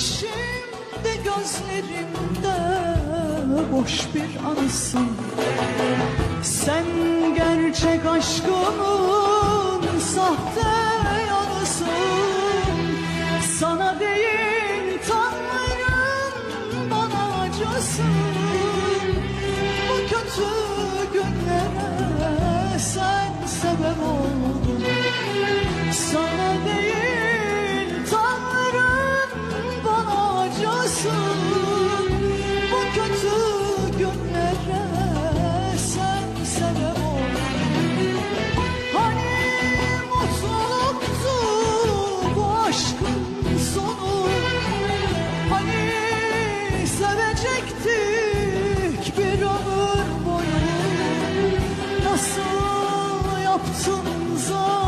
Şimdi gözlerimde boş bir anısın. Sen gerçek aşkımın sahte yanısın Sana değil Tanrım bana acısın. Bu kötü Yaşasın bu kötü günlere sen sebep Hani mutluluktu bu aşkın sonu? Hani sevecektik bir ömür boyu? Nasıl yaptın zor